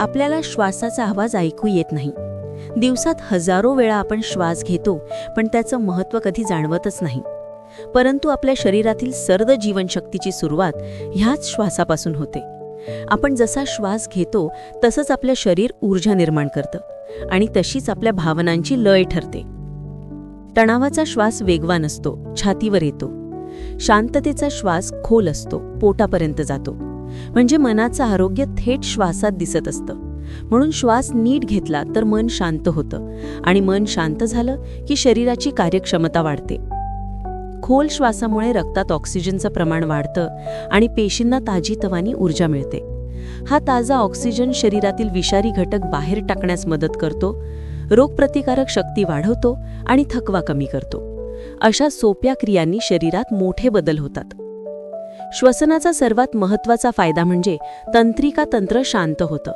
आपल्याला श्वासाचा आवाज ऐकू येत नाही. दिवसात हजारो वेळा आपण श्वास घेतो पण त्याचं महत्त्व कधी जाणवतच नाही. परंतु आपल्या शरीरातील सर्व जीवनशक्तीची सुरुवात ह्याच श्वासापासून होते. आपण जसा श्वास घेतो तसंच आपलं शरीर ऊर्जा निर्माण करतं आणि तशीच आपल्या भावनांची लय ठरते. तणावाचा श्वास वेगवान असतो छातीवर येतो. शांततेचा श्वास खोल असतो पोटापर्यंत जातो. म्हणजे मनाचं आरोग्य थेट श्वासात दिसत असतं. म्हणून श्वास नीट घेतला तर मन शांत होतं. आणि मन शांत झालं की शरीराची कार्यक्षमता वाढते. खोल श्वासामुळे रक्तात ऑक्सिजनचं प्रमाण वाढतं आणि पेशींना ताजीतवानी ऊर्जा मिळते. हा ताजा ऑक्सिजन शरीरातील विषारी घटक बाहेर टाकण्यास मदत करतो रोगप्रतिकारक शक्ती वाढवतो आणि थकवा कमी करतो. अशा सोप्या क्रियांनी शरीरात मोठे बदल होतात. श्वसनाचा सर्वात महत्त्वाचा फायदा म्हणजे तंत्रिका तंत्र शांत होतं.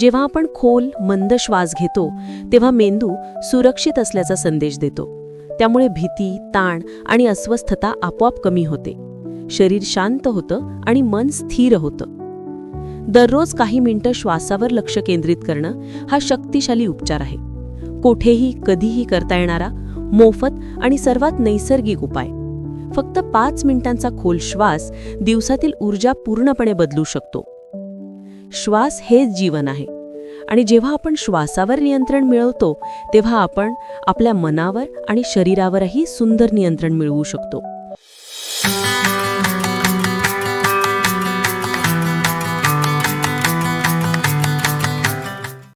जेव्हा आपण खोल मंद श्वास घेतो तेव्हा मेंदू सुरक्षित असल्याचा संदेश देतो. त्यामुळे भीती ताण आणि अस्वस्थता आपोआप कमी होते. शरीर शांत होतं आणि मन स्थिर होतं. दररोज काही मिनिटं श्वासावर लक्ष केंद्रित करणं हा शक्तिशाली उपचार आहे. कोठेही कधीही करता येणारा मोफत आणि सर्वात नैसर्गिक उपाय. फक्त पाच मिनिटांचा खोल श्वास दिवसातील ऊर्जा पूर्णपणे बदलू शकतो. श्वास हेच जीवन आहे. आणि जेव्हा आपण श्वासावर नियंत्रण मिळवतो तेव्हा आपण आपल्या मनावर आणि शरीरावरही सुंदर नियंत्रण मिळवू शकतो.